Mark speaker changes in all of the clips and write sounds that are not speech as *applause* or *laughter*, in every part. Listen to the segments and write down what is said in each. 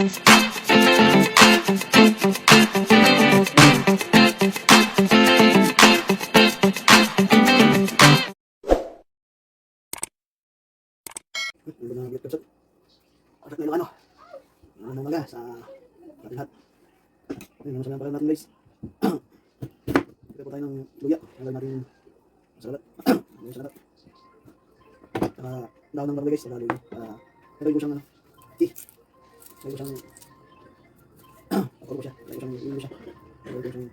Speaker 1: Ano na yung ano? Ano mga sa lahat. Ayun, naman pala natin guys. Kaya po tayo ng luya. Tanggal natin sa kalat. Ano sa kalat. Saka daon ng guys. Saka luya. Uh, Lagay ko siyang ano. Tea. Ko siyang *clears throat* Ako ko siya. Ko siyang luya siya. Ko siyang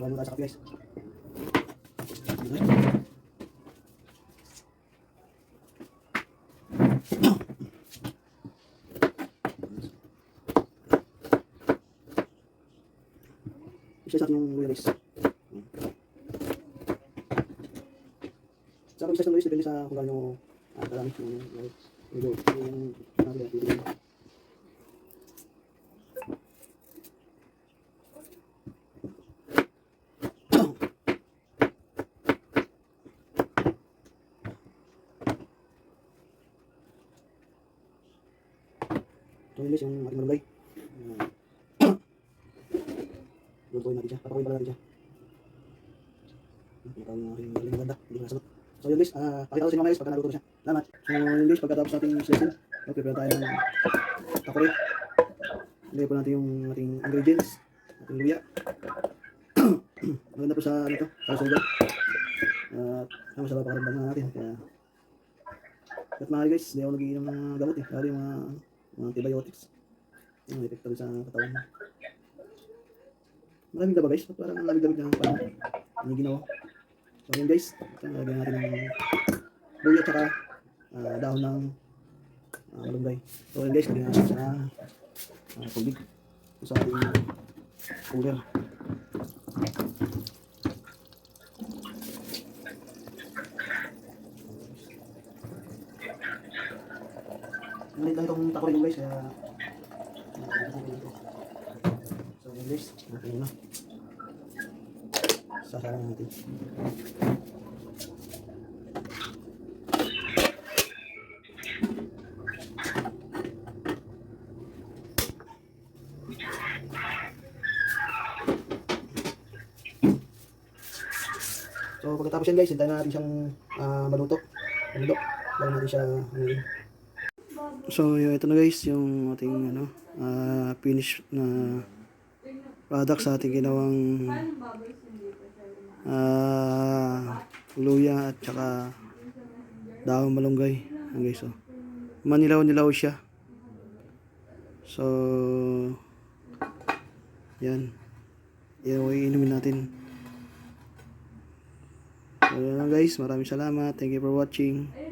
Speaker 1: Bago tayo sa kape guys. *clears throat* Isa sa yung guys. Sa akin isa sa luya, depende sa kung gaano ah, karami yung yung medyo yung nabi at bibigyan. Ito yung guys, yung ating malunggay. Ah, Lutuin *clears throat* natin siya. Papakuin pala natin siya. Pinatawag ng aking galing maganda. Hindi ko nasagot. So yun guys, ah, pakita ko sa inyo guys pagka naluto na siya. Salamat. So yun guys, pagkatapos natin slicein, okay, prepare tayo ng takore. Lagay po natin yung ating ingredients. Ating luya. *clears throat* Maganda po sa ano to, sa sugar. At uh, masarap pakaramdaman natin. Kaya, at mahal guys, hindi ako nagiinom ng gamot eh. Lalo yung mga, mga antibiotics. Yung epekto sa katawan. Maraming daba guys, parang lamig-lamig na parang hindi ginawa. So yun guys, ito nalagyan natin ng luya at saka ah, dahon ng uh, malunggay. So yun guys, lagyan natin sa uh, tubig. Sa ating cooler. Ngayon lang itong takurin guys, kaya So yun guys, natin na. Sasalang natin. So pagkatapos yan guys, hintayin na natin siyang ah, maluto. Maluto. Bago natin siya ano, So, yun, ito na guys, yung ating ano, ah, finish na product sa ating ginawang ah, luya at saka dahon malunggay. Yan guys, oh. Manilaw-nilaw siya. So, yan. Yan, iinumin natin. So, lang guys, maraming salamat. Thank you for watching.